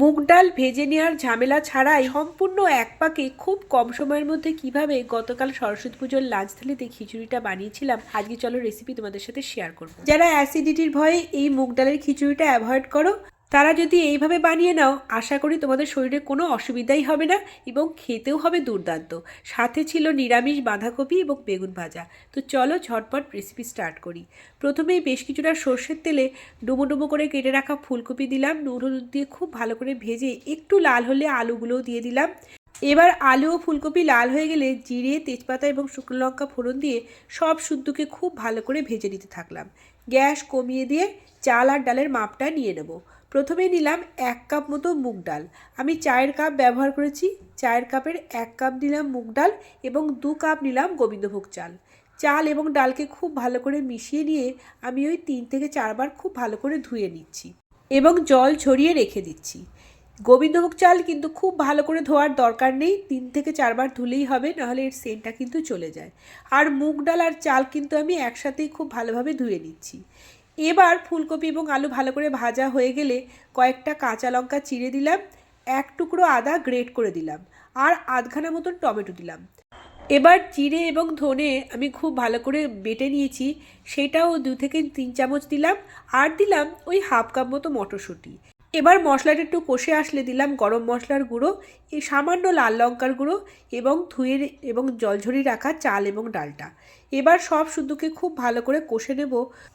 মুগ ডাল ভেজে নেওয়ার ঝামেলা ছাড়াই সম্পূর্ণ এক পাকে খুব কম সময়ের মধ্যে কীভাবে গতকাল সরস্বতী পুজোর লাঞ্চ থালিতে খিচুড়িটা বানিয়েছিলাম, আজকে চলো রেসিপি তোমাদের সাথে শেয়ার করব। যারা অ্যাসিডিটির ভয়ে এই মুগ ডালের খিচুড়িটা অ্যাভয়েড করো তারা যদি এইভাবে বানিয়ে নাও, আশা করি তোমাদের শরীরে কোনো অসুবিধাই হবে না এবং খেতেও হবে দুর্দান্ত। সাথে ছিল নিরামিষ বাঁধাকপি এবং বেগুন ভাজা। তো চলো ঝটপট রেসিপি স্টার্ট করি। প্রথমেই বেশ কিছুটা সর্ষের তেলে ডুবো ডুবো করে কেটে রাখা ফুলকপি দিলাম। নুন হলুদ দিয়ে খুব ভালো করে ভেজে একটু লাল হলে আলুগুলোও দিয়ে দিলাম। এবার আলু ও ফুলকপি লাল হয়ে গেলে জিরে, তেজপাতা এবং শুকনো লঙ্কা ফোড়ন দিয়ে সব শুদ্ধকে খুব ভালো করে ভেজে নিতে থাকলাম। গ্যাস কমিয়ে দিয়ে চাল আর ডালের মাপটা নিয়ে নেব। প্রথমে নিলাম এক কাপ মতো মুগ ডাল। আমি চায়ের কাপ ব্যবহার করেছি। চায়ের কাপের এক কাপ নিলাম মুগ ডাল এবং দু কাপ নিলাম গোবিন্দভোগ চাল। চাল এবং ডালকে খুব ভালো করে মিশিয়ে নিয়ে আমি ওই তিন থেকে চারবার খুব ভালো করে ধুয়ে নিচ্ছি এবং জল ছড়িয়ে রেখে দিচ্ছি। গোবিন্দভোগ চাল কিন্তু খুব ভালো করে ধোয়ার দরকার নেই। তিন থেকে চারবার ধুলেই হবে, নাহলে এর সেন্টটা কিন্তু চলে যায়। আর মুগ ডাল আর চাল কিন্তু আমি একসাথেই খুব ভালোভাবে ধুয়ে নিচ্ছি। এবার ফুলকপি এবং আলু ভালো করে ভাজা হয়ে গেলে কয়েকটা কাঁচা লঙ্কা চিড়ে দিলাম, এক টুকরো আদা গ্রেট করে দিলাম আর আধখানা মতন টমেটো দিলাম। এবার জিরে এবং ধনে আমি খুব ভালো করে বেটে নিয়েছি, সেটাও দু থেকে তিন চামচ দিলাম আর দিলাম ওই হাফ কাপ মতো মটরশুঁটি। এবার মশলাটা একটু কষে আসলে দিলাম গরম মশলার গুঁড়ো, এই সামান্য লাল লঙ্কার গুঁড়ো এবং ধুয়ে এবং জলঝরি রাখা চাল এবং ডালটা। এবার সব শুদ্ধকে খুব ভালো করে কষে নেব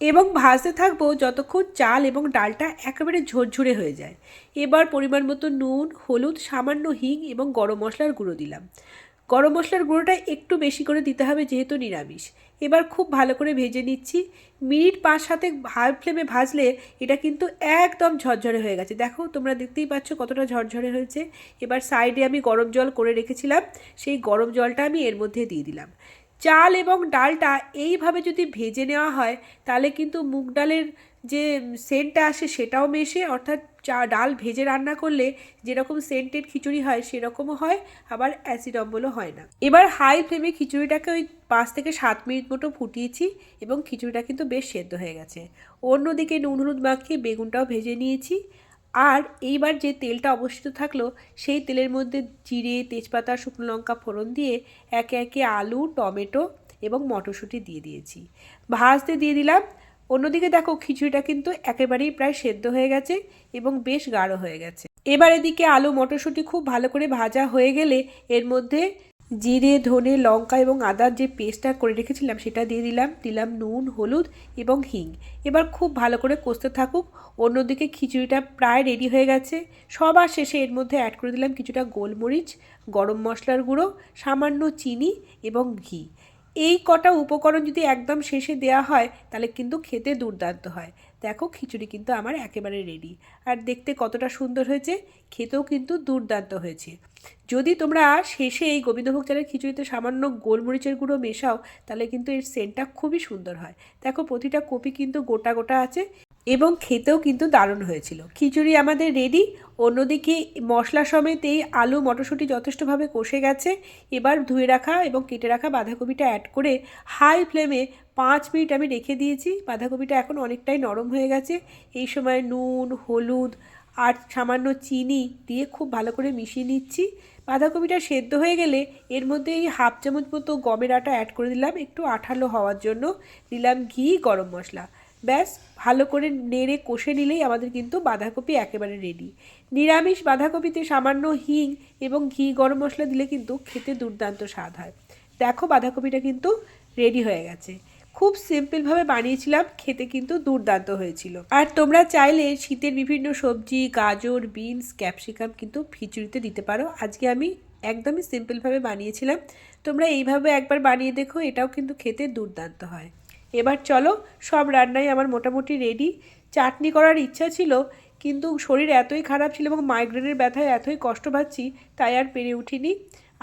এবং ভাজতে থাকব যতক্ষণ চাল এবং ডালটা একেবারে ঝরঝরে হয়ে যায়। এবার পরিমাণ মতো নুন, হলুদ, সামান্য হিং এবং গরম মশলার গুঁড়ো দিলাম। গরম মশলার গুঁড়োটা একটু বেশি করে দিতে হবে যেহেতু নিরামিষ। এবার খুব ভালো করে ভেজে নিচ্ছি। মিনিট পাঁচ সাথে হাই ফ্লেমে ভাজলে এটা কিন্তু একদম ঝরঝরে হয়ে গেছে। দেখো, তোমরা দেখতেই পাচ্ছ কতটা ঝরঝরে হয়েছে। এবার সাইডে আমি গরম জল করে রেখেছিলাম। সেই গরম জলটা আমি এর মধ্যে দিয়ে দিলাম। চাল এবং ডালটা এইভাবে যদি ভেজে নেওয়া হয়, তাহলে কিন্তু মুগ ডালের যে সেন্টটা আসে সেটাও মেশে, অর্থাৎ চা, ডাল ভেজে রান্না করলে যেরকম সেন্টেড খিচুড়ি হয় সেরকমও হয়, আবার অ্যাসিড অম্বলও হয় না। এবার হাই ফ্লেমে খিচুড়িটাকে ওই পাঁচ থেকে সাত মিনিট মতো ফুটিয়েছি এবং খিচুড়িটা কিন্তু বেশ সেদ্ধ হয়ে গেছে। অন্যদিকে নুন হলুদ মাখিয়ে বেগুনটাও ভেজে নিয়েছি। আর এইবার যে তেলটা অবশিষ্ট থাকল, সেই তেলের মধ্যে জিরে, তেজপাতা, শুকনো লঙ্কা ফোড়ন দিয়ে একে একে আলু, টমেটো এবং মটরশুঁটি দিয়ে দিয়েছি। ভাজতে দিয়ে দিলাম। অন্যদিকে দেখো, খিচুড়িটা কিন্তু একেবারেই প্রায় সেদ্ধ হয়ে গেছে এবং বেশ গাঢ় হয়ে গেছে। এবার এদিকে আলু, মটরশুঁটি খুব ভালো করে ভাজা হয়ে গেলে এর মধ্যে জিরে, ধনে, লঙ্কা এবং আদার যে পেস্টটা করে রেখেছিলাম সেটা দিয়ে দিলাম। দিলাম নুন, হলুদ এবং হিং। এবার খুব ভালো করে কষতে থাকুক। অন্যদিকে খিচুড়িটা প্রায় রেডি হয়ে গেছে। সবার শেষে এর মধ্যে অ্যাড করে দিলাম কিছুটা গোলমরিচ, গরম মশলার গুঁড়ো, সামান্য চিনি এবং ঘি। এই কটা উপকরণ যদি একদম শেষে দেওয়া হয়, তাহলে কিন্তু খেতে দুর্দান্ত হয়। দেখো খিচুড়ি কিন্তু আমার একেবারে রেডি আর দেখতে কতটা সুন্দর হয়েছে, খেতেও কিন্তু দুর্দান্ত হয়েছে। যদি তোমরা শেষে এই গোবিন্দভোগ চালের খিচুড়িতে সামান্য গোলমরিচের গুঁড়ো মেশাও, তাহলে কিন্তু এর সেন্টটা খুবই সুন্দর হয়। দেখো প্রতিটা কপি কিন্তু গোটা গোটা আছে এবং খেতেও কিন্তু দারুণ হয়েছিল। খিচুড়ি আমাদের রেডি অন্যদিকে মশলা সমেত এই আলু, মটরশুঁটি যথেষ্টভাবে কষে গেছে। এবার ধুয়ে রাখা এবং কেটে রাখা বাঁধাকপিটা অ্যাড করে হাই ফ্লেমে পাঁচ মিনিট আমি রেখে দিয়েছি। বাঁধাকপিটা এখন অনেকটাই নরম হয়ে গেছে। এই সময় নুন, হলুদ আর সামান্য চিনি দিয়ে খুব ভালো করে মিশিয়ে নিচ্ছি। বাঁধাকপিটা সেদ্ধ হয়ে গেলে এর মধ্যে এই হাফ চামচ মতো গমের আটা অ্যাড করে দিলাম। একটু আঠালো হওয়ার জন্য। দিলাম ঘি, গরম মশলা। ব্যাস, ভালো করে নেড়ে কষে নিলেই আমাদের কিন্তু বাঁধাকপি একেবারে রেডি নিরামিষ বাঁধাকপিতে সামান্য হিং এবং ঘি গরম মশলা দিলে কিন্তু খেতে দুর্দান্ত স্বাদ হয়। দেখো বাঁধাকপিটা কিন্তু রেডি হয়ে গেছে। খুব সিম্পলভাবে বানিয়েছিলাম, খেতে কিন্তু দুর্দান্ত হয়েছিল। আর তোমরা চাইলে শীতের বিভিন্ন সবজি, গাজর, বিনস, ক্যাপসিকাম কিন্তু খিচুড়িতে দিতে পারো। আজকে আমি একদমই সিম্পলভাবে বানিয়েছিলাম। তোমরা এইভাবে একবার বানিয়ে দেখো, এটাও কিন্তু খেতে দুর্দান্ত হয়। এবার চলো, সব রান্নাই আমার মোটামুটি রেডি চাটনি করার ইচ্ছা ছিল, কিন্তু শরীর এতই খারাপ ছিল এবং মাইগ্রেনের ব্যথায় এতই কষ্ট পাচ্ছি, তাই আর পেরে উঠিনি।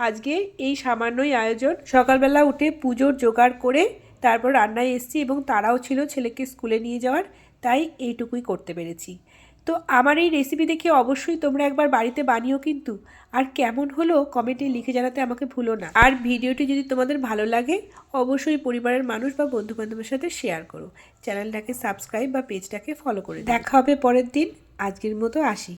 আজকে এই সামান্যই আয়োজন। সকালবেলা উঠে পুজোর জোগাড় করে তারপর রান্নায় এসেছি এবং তারাও ছিল ছেলেকে স্কুলে নিয়ে যাওয়ার, তাই এইটুকুই করতে পেরেছি। তো আমার এই রেসিপি দেখে অবশ্যই তোমরা একবার বাড়িতে বানিও কিন্তু। আর কেমন হলো কমেন্টে লিখে জানাতে আমাকে ভুলো না। আর ভিডিওটি যদি তোমাদের ভালো লাগে, অবশ্যই পরিবারের মানুষ বা বন্ধুবান্ধবের সাথে শেয়ার করো। চ্যানেলটাকে সাবস্ক্রাইব বা পেজটাকে ফলো করে দেখা হবে পরের দিন। আজকের মতো আসি।